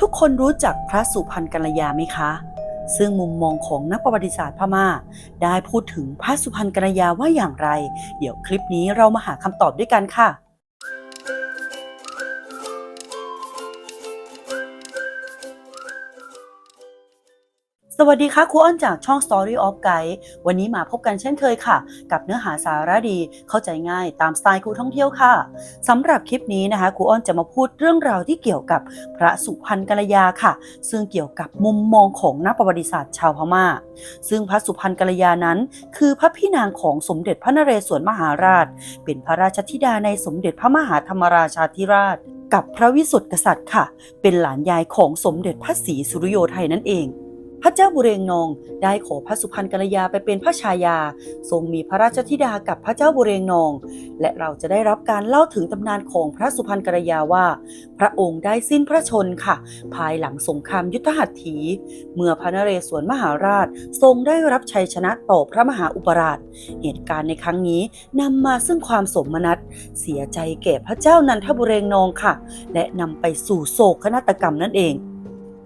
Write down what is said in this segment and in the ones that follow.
ทุกคนรู้จักพระสุพรรณกัลยาไหมคะ ซึ่งมุมมองของนักประวัติศาสตร์พม่า ได้พูดถึงพระสุพรรณกัลยาว่าอย่างไร เดี๋ยวคลิปนี้เรามาหาคำตอบด้วยกันค่ะ สวัสดีค่ะครูอ้อนจากช่อง Story of Guide วันนี้มาพบกันเช่นเคยค่ะ กับเนื้อหาสาระดีเข้าใจง่ายตามสไตล์ครูท่องเที่ยวค่ะสำหรับคลิปนี้นะคะครูอ้อนจะมาพูดเรื่องราวที่เกี่ยวกับพระสุพรรณกัลยาค่ะ ซึ่งเกี่ยวกับมุมมองของนักประวัติศาสตร์ชาวพม่า ซึ่งพระสุพรรณกัลยานั้น คือพระพี่นางของสมเด็จพระนเรศวรมหาราช เป็นพระราชธิดาในสมเด็จพระมหาธรรมราชาธิราช กับพระวิสุทธิกษัตริย์ค่ะ เป็นหลานยายของสมเด็จพระศรีสุริโยไทยนั่นเอง พระเจ้าบุเรงนองได้ขอพระสุพรรณกัลยาไปเป็นพระชายา ทรงมีพระราชธิดากับพระเจ้าบุเรงนองและเราจะได้รับการเล่าถึงตำนานของพระสุพรรณกัลยาว่า พระองค์ได้สิ้นพระชนค่ะ ภายหลังสงครามยุทธหัตถี เมื่อพระนเรศวรมหาราชทรงได้รับชัยชนะต่อพระมหาอุปราช เหตุการณ์ในครั้งนี้นำมาซึ่งความสมนัตเสียใจแก่พระเจ้านันทบุเรงนองค่ะ และนำไปสู่โศกนาฏกรรมนั่นเอง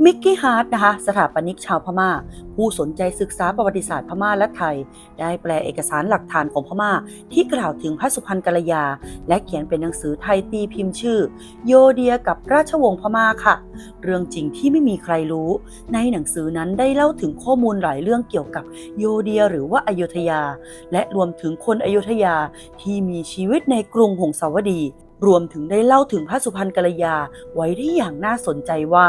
มิกกี้ฮาร์ดนะคะ สถาปนิกชาวพม่า ผู้สนใจศึกษาประวัติศาสตร์พม่าและไทย ได้แปลเอกสารหลักฐานของพม่า ที่กล่าวถึงพระสุพรรณกัลยา และเขียนเป็นหนังสือไทยตีพิมพ์ชื่อ โยเดียกับราชวงศ์พม่าค่ะ เรื่องจริงที่ไม่มีใครรู้ ในหนังสือนั้นได้เล่าถึงข้อมูลหลายเรื่องเกี่ยวกับโยเดียหรือว่าอยุธยา และรวมถึงคนอยุธยาที่มีชีวิตในกรุงหงสาวดี รวมถึงได้เล่าถึงพระสุพรรณกัลยาไว้ได้อย่างน่าสนใจว่า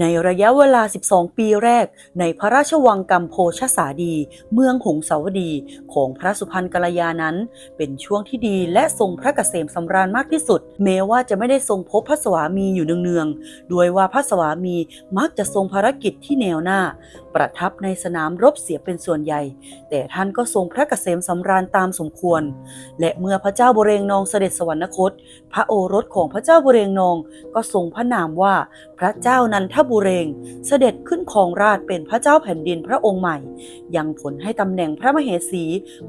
ในระยะเวลา 12 ปีแรก ในพระราชวังกัมโพชสาดี เมืองหงสาวดีของพระสุพรรณกัลยานั้น เป็นช่วงที่ดีและทรงพระเกษมสำราญมากที่สุด แม้ว่าจะไม่ได้ทรงพบพระสวามีอยู่เนืองๆด้วยว่าพระสวามีมักจะทรงภารกิจที่แนวหน้า ประทับในสนามรบเสียเป็นส่วนใหญ่ แต่ท่านก็ทรงพระเกษมสำราญตามสมควร และเมื่อพระเจ้าบเรงนองเสด็จสวรรคต พระโอรสของพระเจ้าบเรงนองก็ทรงพระนามว่าพระเจ้านันทบุเรง เสด็จขึ้นครองราชเป็นพระเจ้าแผ่นดินพระองค์ใหม่ ยังผลให้ตำแหน่งพระมเหสี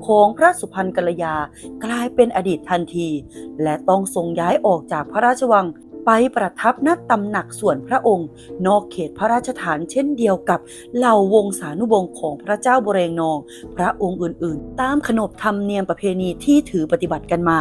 ของพระสุพรรณกัลยา กลายเป็นอดีตทันที และต้องทรงย้ายออกจากพระราชวังไปประทับณตำหนักส่วนพระองค์ นอกเขตพระราชฐานเช่นเดียวกับเหล่าวงศานุวงศ์ของพระเจ้าบุเรงนอง พระองค์อื่นๆ ตามขนบธรรมเนียมประเพณีที่ถือปฏิบัติกันมา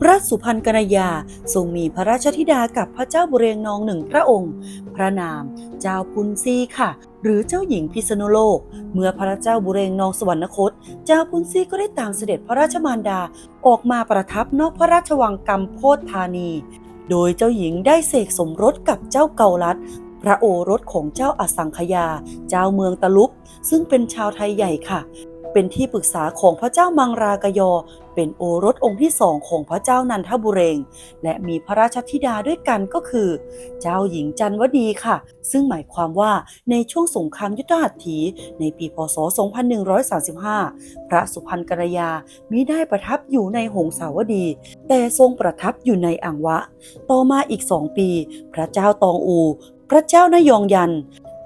พระสุพรรณกัลยาทรงมีพระราชธิดากับพระเจ้าบุเรงนองหนึ่งพระองค์ พระนามเจ้าพุนซีค่ะ หรือเจ้าหญิงพิษณุโลก เมื่อพระเจ้าบุเรงนองสวรรคต เจ้าพุนซีก็ได้ตามเสด็จพระราชมารดาออกมาประทับนอกพระราชวังกัมโพธธานี โดยเจ้าหญิงได้เสกสมรสกับเจ้าเกาลัดพระโอรสของเจ้าอสังขยา เจ้าเมืองตะลุกซึ่งเป็นชาวไทยใหญ่ค่ะ เป็นที่ปรึกษาของพระเจ้ามังรากยอ เป็นโอรสองค์ที่สองของพระเจ้านันทบุเรง และมีพระราชธิดาด้วยกันก็คือ เจ้าหญิงจันวดีค่ะ ซึ่งหมายความว่าในช่วงสงครามยุทธหัตถี ในปีพศ 2135 พระสุพรรณกัลยามิได้ประทับอยู่ในหงสาวดี แต่ทรงประทับอยู่ในอ่างวะ ต่อมาอีกสองปี พระเจ้าตองอู พระเจ้านยองยัน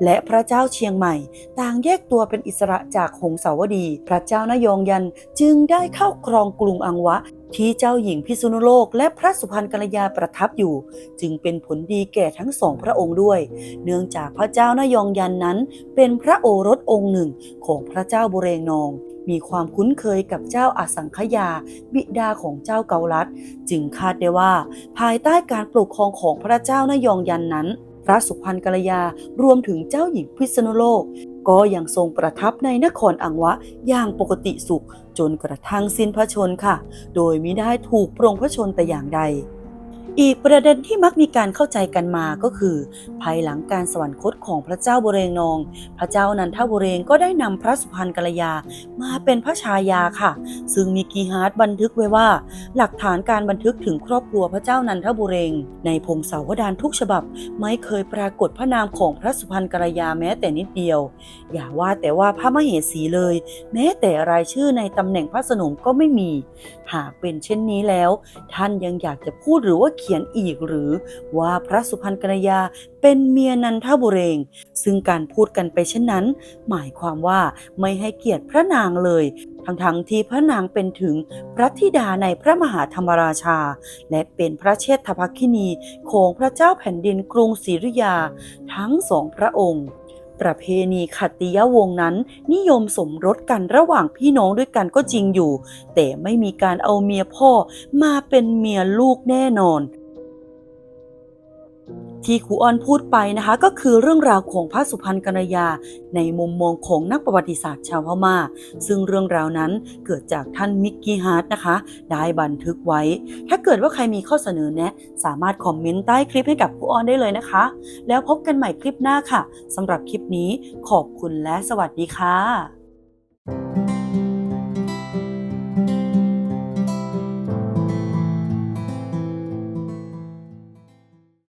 และพระเจ้าเชียงใหม่ ต่างแยกตัวเป็นอิสระจากหงสาวดี พระเจ้านยองยันจึงได้เข้าครองกรุงอังวะ ที่เจ้าหญิงพิษณุโลก และพระสุพรรณกัลยาประทับอยู่ จึงเป็นผลดีแก่ทั้งสองพระองค์ด้วย เนื่องจากพระเจ้านยองยันนั้นเป็นพระโอรสองค์หนึ่งของพระเจ้าบุเรงนองมีความคุ้นเคยกับเจ้าอาสังขยา บิดาของเจ้าเกาลัด จึงคาดได้ว่า ภายใต้การปกครองของพระเจ้านยองยันนั้น ระสุพรรณกัลยา รวมถึงเจ้าหญิงพิษณุโลก ก็ยังทรงประทับในนครอังวะอย่างปกติสุข จนกระทั่งสิ้นพระชนค่ะ โดยมิได้ถูกปรงพระชนแต่อย่างใด อีกประเด็นที่มักมีการเข้าใจกันมาก็คือ ภายหลังการสวรรคตของพระเจ้าบุเรงนอง พระเจ้านันทบุเรงก็ได้นำพระสุพรรณกัลยา มาเป็นพระชายาค่ะ ซึ่งมีกีฮาร์ดบันทึกไว้ว่า หลักฐานการบันทึกถึงครอบครัวพระเจ้านันทบุเรง ในพงศาวดารทุกฉบับ ไม่เคยปรากฏพระนามของพระสุพรรณกัลยาแม้แต่นิดเดียว อย่าว่าแต่ว่าพระมเหสีเลย แม้แต่รายชื่อในตำแหน่งพระสนมก็ไม่มี หากเป็นเช่นนี้แล้ว ท่านยังอยากจะพูดหรือว่าเขีขียนอีกหรือว่าพระสุพรรณกัญญาเป็นเมียนันทบุเรง ซึ่งการพูดกันไปเช่นนั้น หมายความว่าไม่ให้เกียรติพระนางเลย ทั้งๆที่พระนางเป็นถึงพระธิดาในพระมหาธรรมราชา และเป็นพระเชษฐภคินีของพระเจ้าแผ่นดินกรุงศรีอยุธยา ทั้งสองพระองค์ประเพณีขัตติยวงศ์นั้น นิยมสมรสกันระหว่างพี่น้องด้วยกันก็จริงอยู่ แต่ไม่มีการเอาเมียพ่อมาเป็นเมียลูกแน่นอน ที่ครูออนพูดไปนะคะ ก็คือเรื่องราวของพระสุพรรณกัญญาในมุมมองของนักประวัติศาสตร์ชาวพม่า ซึ่งเรื่องราวนั้นเกิดจากท่านมิกกี้ฮาร์ดนะคะ ได้บันทึกไว้ ถ้าเกิดว่าใครมีข้อเสนอแนะ สามารถคอมเมนต์ใต้คลิปให้กับครูออนได้เลยนะคะ แล้วพบกันใหม่คลิปหน้าค่ะสำหรับคลิปนี้ขอบคุณและสวัสดีค่ะ